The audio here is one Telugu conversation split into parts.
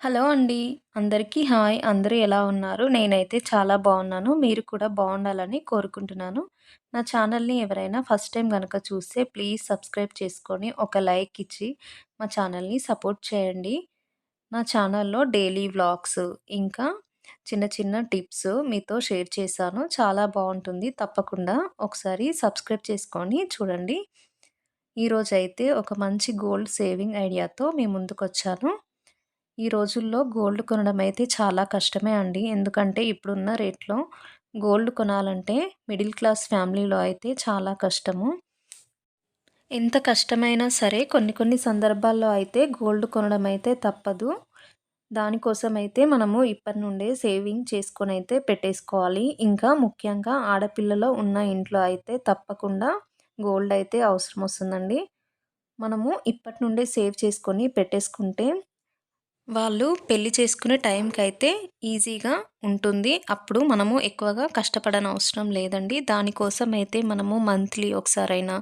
హలో అండి. అందరికీ హాయ్. అందరూ ఎలా ఉన్నారు? నేనైతే చాలా బాగున్నాను మీరు కూడా బాగుండాలని కోరుకుంటున్నాను. నా ఛానల్‌ని ఎవరైనా ఫస్ట్ టైం కనుక చూస్తే ప్లీజ్ సబ్స్క్రైబ్ చేసుకొని, ఒక లైక్ ఇచ్చి మా ఛానల్‌ని సపోర్ట్ చేయండి. నా ఛానల్‌లో డైలీ వ్లాగ్స్, ఇంకా చిన్న చిన్న టిప్స్ మీతో షేర్ చేశాను. చాలా బాగుంటుంది తప్పకుండా ఒకసారి సబ్స్క్రైబ్ చేసుకొని చూడండి. ఈరోజైతే ఒక మంచి గోల్డ్ సేవింగ్ ఐడియాతో మీ ముందుకొచ్చాను. ఈ రోజుల్లో గోల్డ్ కొనడం అయితే చాలా కష్టమే అండి. ఎందుకంటే ఇప్పుడున్న రేట్‌లో గోల్డ్ కొనాలంటే మిడిల్ క్లాస్ ఫ్యామిలీలో అయితే చాలా కష్టము. ఎంత కష్టమైనా సరే కొన్ని కొన్ని సందర్భాల్లో అయితే గోల్డ్ కొనడం అయితే తప్పదు. దానికోసం అయితే మనము ఇప్పటి నుండే సేవింగ్ చేసుకొని అయితే పెట్టేసుకోవాలి. ఇంకా ముఖ్యంగా ఆడపిల్లలో ఉన్న ఇంట్లో అయితే తప్పకుండా గోల్డ్ అయితే అవసరం వస్తుందండి. మనము ఇప్పటి నుండే సేవ్ చేసుకొని పెట్టేసుకుంటే వాళ్ళు పెళ్ళి చేసుకునే టైంకి అయితే ఈజీగా ఉంటుంది. అప్పుడు మనము ఎక్కువగా కష్టపడనవసరం లేదండి. దానికోసం అయితే మనము మంత్లీ ఒకసారైనా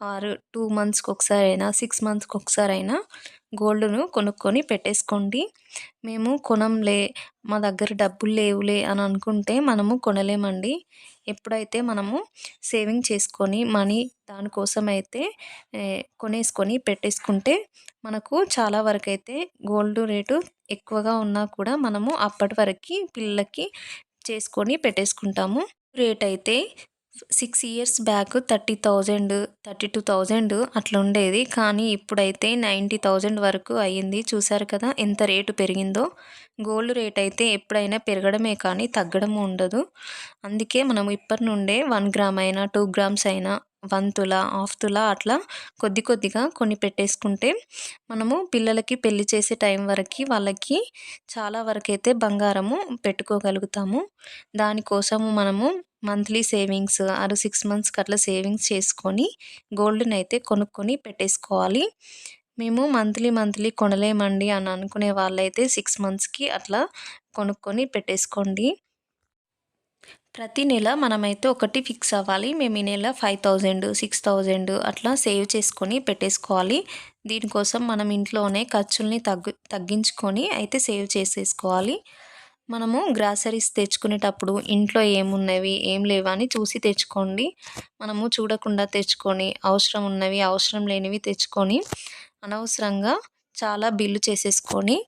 ఆర్ టూ మంత్స్‌కి ఒకసారైనా, సిక్స్ మంత్స్‌కి ఒకసారైనా గోల్డ్‌ను కొనుక్కొని పెట్టేసుకోండి. మేము కొనంలే, మా దగ్గర డబ్బులు లేవులే అని అనుకుంటే మనము కొనలేమండి. ఎప్పుడైతే మనము సేవింగ్ చేసుకొని మనీ దానికోసం అయితే కొనేసుకొని పెట్టేసుకుంటే మనకు చాలా వరకైతే గోల్డ్ రేటు ఎక్కువగా ఉన్నా కూడా మనము అప్పటి వరకు పిల్లలకి చేసుకొని పెట్టేసుకుంటాము. రేట్ అయితే six years back thirty thousand thirty two thousand అట్లా ఉండేది. కానీ ఇప్పుడైతే నైంటీ థౌజండ్ వరకు అయ్యింది. చూసారు కదా ఎంత రేటు పెరిగిందో. గోల్డ్ రేట్ అయితే ఎప్పుడైనా పెరగడమే కానీ తగ్గడం ఉండదు. అందుకే మనం ఇప్పటి నుండే వన్ గ్రామ్ అయినా టూ గ్రామ్స్ అయినా వన్ తులా హాఫ్ తులా అట్లా కొద్ది కొద్దిగా కొన్ని పెట్టేసుకుంటే మనము పిల్లలకి పెళ్ళి చేసే టైం వరకు వాళ్ళకి చాలా వరకైతే బంగారము పెట్టుకోగలుగుతాము. దానికోసము మనము మంత్లీ సేవింగ్స్ ఆరు సిక్స్ మంత్స్కి అట్లా సేవింగ్స్ చేసుకొని గోల్డ్ని అయితే కొనుక్కొని పెట్టేసుకోవాలి. మేము మంత్లీ మంత్లీ కొనలేమండి అని అనుకునే వాళ్ళైతే సిక్స్ మంత్స్కి అట్లా కొనుక్కొని పెట్టేసుకోండి. ప్రతి నెల మనమైతే ఒకటి ఫిక్స్ అవ్వాలి. మేము ఈ నెల ఫైవ్ థౌజండ్ సిక్స్ థౌజండ్ అట్లా సేవ్ చేసుకొని పెట్టేసుకోవాలి. దీనికోసం మనం ఇంట్లోనే ఖర్చుల్ని తగ్గు తగ్గించుకొని అయితే సేవ్ చేసేసుకోవాలి. మనము గ్రాసరీస్ తెచ్చుకునేటప్పుడు ఇంట్లో ఏమున్నవి ఏం లేవా అని చూసి తెచ్చుకోండి. మనము చూడకుండా తెచ్చుకొని అవసరం ఉన్నవి అవసరం లేనివి తెచ్చుకొని అనవసరంగా చాలా బిల్లు చేసేసుకొని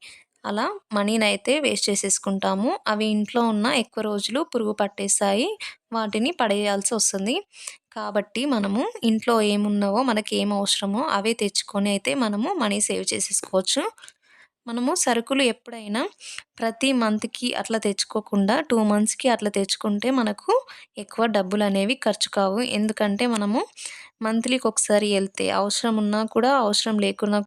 అలా మనీని అయితే వేస్ట్ చేసేసుకుంటాము. అవి ఇంట్లో ఉన్న ఎక్కువ రోజులు పురుగు పట్టేస్తాయి వాటిని పడేయాల్సి వస్తుంది. కాబట్టి మనము ఇంట్లో ఏమున్నావో మనకి ఏం అవసరమో అవే తెచ్చుకొని అయితే మనము మనీ సేవ్ చేసేసుకోవచ్చు. మనము సరుకులు ఎప్పుడైనా ప్రతి మంత్కి అట్లా తెచ్చుకోకుండా టూ మంత్స్కి అట్లా తెచ్చుకుంటే మనకు ఎక్కువ డబ్బులు అనేవి ఖర్చు కావు. ఎందుకంటే మనము మంత్లీకి ఒకసారి వెళ్తే అవసరం ఉన్నా కూడా అవసరం లేకున్నా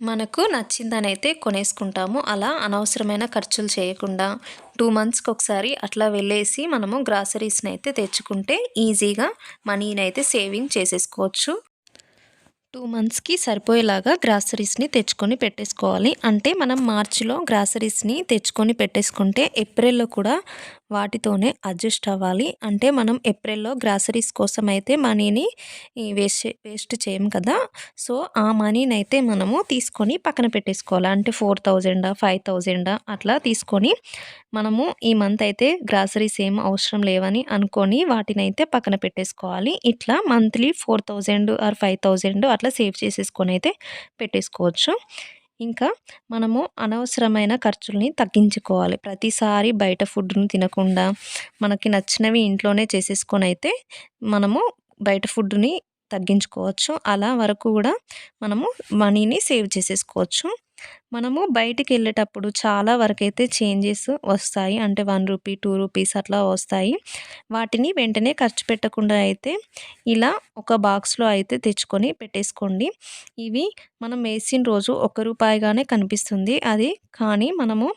మనకు నచ్చిందని అయితే కొనేసుకుంటాము. అలా అనవసరమైన ఖర్చులు చేయకుండా టూ మంత్స్కి ఒకసారి అట్లా వెళ్ళేసి మనము గ్రాసరీస్ని అయితే తెచ్చుకుంటే ఈజీగా మనీని అయితే సేవింగ్ చేసేసుకోవచ్చు. టూ మంత్స్కి సరిపోయేలాగా గ్రాసరీస్ని తెచ్చుకొని పెట్టేసుకోవాలి. అంటే మనం మార్చిలో గ్రాసరీస్ని తెచ్చుకొని పెట్టేసుకుంటే ఏప్రిల్లో కూడా వాటితోనే అడ్జస్ట్ అవ్వాలి. అంటే మనం ఏప్రిల్లో గ్రాసరీస్ కోసం అయితే మనీని వేస్ట్ వేస్ట్ చేయం కదా. సో ఆ మనీని అయితే మనము తీసుకొని పక్కన పెట్టేసుకోవాలి. అంటే ఫోర్ థౌజండా ఫైవ్ థౌజండా అట్లా తీసుకొని మనము ఈ మంత్ అయితే గ్రాసరీస్ ఏం అవసరం లేవని అనుకొని వాటిని అయితే పక్కన పెట్టేసుకోవాలి. ఇట్లా monthly four thousand or five thousand అట్లా సేవ్ చేసేసుకొని అయితే పెట్టేసుకోవచ్చు. ఇంకా మనము అనవసరమైన ఖర్చుల్ని తగ్గించుకోవాలి. ప్రతిసారి బయట ఫుడ్ను తినకుండా మనకి నచ్చినవి ఇంట్లోనే చేసేసుకొని అయితే మనము బయట ఫుడ్ని తగ్గించుకోవచ్చు. అలా వరకు కూడా మనము మనీని సేవ్ చేసేసుకోవచ్చు. మనము బయటికి వెళ్ళేటప్పుడు చాలా వరకైతే చేంజెస్ వస్తాయి. అంటే వన్ రూపీ టూ రూపీస్ అట్లా వస్తాయి. వాటిని వెంటనే ఖర్చు పెట్టకుండా అయితే ఇలా ఒక బాక్స్లో అయితే తెచ్చుకొని పెట్టేసుకోండి. ఇవి మనం వేసిన రోజు ఒక రూపాయిగానే కనిపిస్తుంది. అది కానీ మనము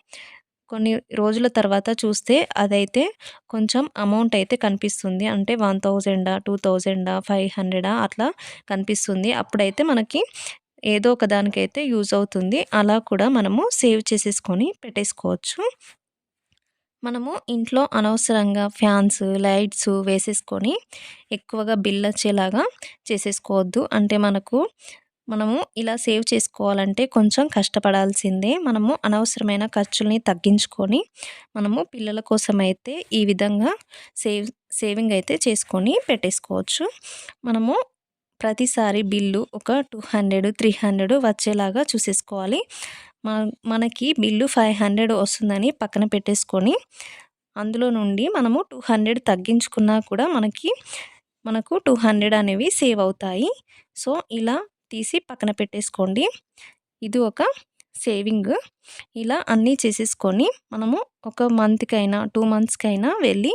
కొన్ని రోజుల తర్వాత చూస్తే అదైతే కొంచెం అమౌంట్ అయితే కనిపిస్తుంది. అంటే వన్ థౌజండా టూ థౌజండా ఫైవ్ హండ్రెడా అట్లా కనిపిస్తుంది. అప్పుడైతే మనకి ఏదో ఒక దానికైతే యూజ్ అవుతుంది. అలా కూడా మనము సేవ్ చేసేసుకొని పెట్టేసుకోవచ్చు. మనము ఇంట్లో అనవసరంగా ఫ్యాన్స్ లైట్స్ వేసేసుకొని ఎక్కువగా బిల్ వచ్చేలాగా చేసేసుకోవద్దు. అంటే మనకు మనము ఇలా సేవ్ చేసుకోవాలంటే కొంచెం కష్టపడాల్సిందే. మనము అనవసరమైన ఖర్చుల్ని తగ్గించుకొని మనము పిల్లల కోసం అయితే ఈ విధంగా సేవ్ సేవింగ్ అయితే చేసుకొని పెట్టేసుకోవచ్చు. మనము ప్రతిసారి బిల్లు ఒక టూ హండ్రెడ్ త్రీ హండ్రెడ్ వచ్చేలాగా చూసేసుకోవాలి. మనకి బిల్లు ఫైవ్ హండ్రెడ్ వస్తుందని పక్కన పెట్టేసుకొని అందులో నుండి మనము టూ హండ్రెడ్ తగ్గించుకున్నా కూడా మనకి మనకు టూ హండ్రెడ్ అనేవి సేవ్ అవుతాయి. సో ఇలా తీసి పక్కన పెట్టేసుకోండి. ఇది ఒక సేవింగ్ ఇలా అన్నీ చేసేసుకొని మనము ఒక మంత్కైనా టూ మంత్స్కైనా వెళ్ళి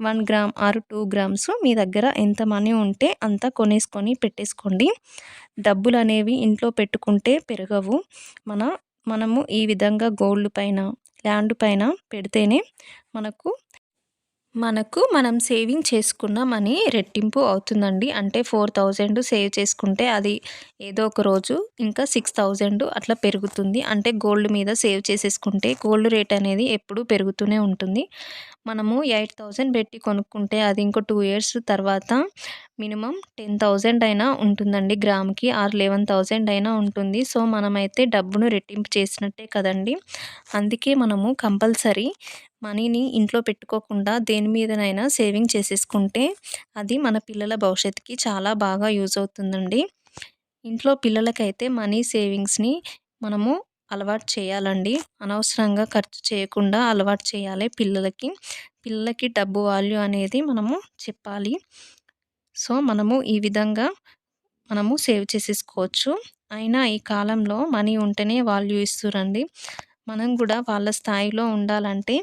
వన్ గ్రామ్ ఆరు టూ గ్రామ్స్ మీ దగ్గర ఎంత మనీ ఉంటే అంత కొనేసుకొని పెట్టేసుకోండి. డబ్బులు అనేవి ఇంట్లో పెట్టుకుంటే పెరగవు. మన మనము ఈ విధంగా గోల్డ్ పైన ల్యాండ్ పైన పెడితేనే మనకు మనకు మనం సేవింగ్ చేసుకున్న మనీ రెట్టింపు అవుతుందండి. అంటే ఫోర్ థౌజండ్ సేవ్ చేసుకుంటే అది ఏదో ఒక రోజు ఇంకా సిక్స్ థౌజండ్ అట్లా పెరుగుతుంది. అంటే గోల్డ్ మీద సేవ్ చేసేసుకుంటే గోల్డ్ రేట్ అనేది ఎప్పుడూ పెరుగుతూనే ఉంటుంది. మనము ఎయిట్ థౌజండ్ పెట్టి కొనుక్కుంటే అది ఇంకో టూ ఇయర్స్ తర్వాత మినిమం టెన్ థౌజండ్ అయినా ఉంటుందండి. గ్రామ్కి ఆర్ లెవెన్ థౌజండ్ అయినా ఉంటుంది. సో మనమైతే డబ్బును రెట్టింపు చేసినట్టే కదండి. అందుకే మనము కంపల్సరీ మనీని ఇంట్లో పెట్టుకోకుండా దేని మీదనైనా సేవింగ్ చేసేసుకుంటే అది మన పిల్లల భవిష్యత్తుకి చాలా బాగా యూజ్ అవుతుందండి. ఇంట్లో పిల్లలకైతే మనీ సేవింగ్స్ని మనము అలవాటు చేయాలండి. అనవసరంగా ఖర్చు చేయకుండా అలవాటు చేయాలి పిల్లలకి. పిల్లలకి డబ్బు వాల్యూ అనేది మనము చెప్పాలి. సో మనము ఈ విధంగా మనము సేవ్ చేసేసుకోవచ్చు. అయినా ఈ కాలంలో మనీ ఉంటేనే వాల్యూ ఇస్తురండి మనం కూడా వాళ్ళ స్థాయిలో ఉండాలంటే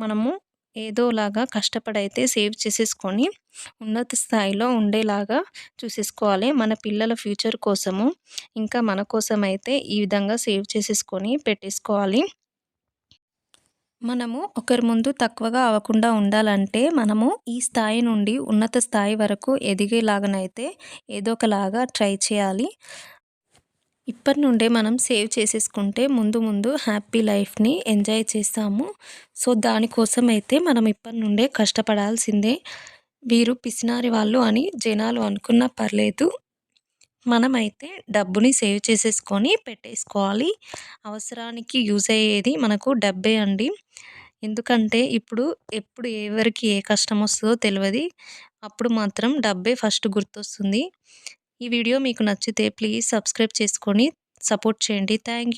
మనము ఏదోలాగా కష్టపడైతే సేవ్ చేసేసుకొని ఉన్నత స్థాయిలో ఉండేలాగా చూసేసుకోవాలి. మన పిల్లల ఫ్యూచర్ కోసము ఇంకా మన కోసం అయితే ఈ విధంగా సేవ్ చేసేసుకొని పెట్టేసుకోవాలి. మనము ఒకరి ముందు తక్కువగా అవ్వకుండా ఉండాలంటే మనము ఈ స్థాయి నుండి ఉన్నత స్థాయి వరకు ఎదిగేలాగానైతే ఏదో ఒకలాగా ట్రై చేయాలి. ఇప్పటి నుండే మనం సేవ్ చేసేసుకుంటే ముందు ముందు హ్యాపీ లైఫ్ని ఎంజాయ్ చేస్తాము. సో దానికోసం అయితే మనం ఇప్పటి నుండే కష్టపడాల్సిందే. వీరు పిసినారి వాళ్ళు అని జనాలు అనుకున్నా పర్లేదు. మనమైతే డబ్బుని సేవ్ చేసేసుకొని పెట్టేసుకోవాలి. అవసరానికి యూజ్ అయ్యేది మనకు డబ్బే అండి. ఎందుకంటే ఇప్పుడు ఎప్పుడు ఎవరికి ఏ కష్టం వస్తుందో తెలియదు అప్పుడు మాత్రం డబ్బే ఫస్ట్ గుర్తొస్తుంది. ఈ వీడియో మీకు నచ్చితే ప్లీజ్ సబ్స్క్రైబ్ చేసుకొని సపోర్ట్ చేయండి. థ్యాంక్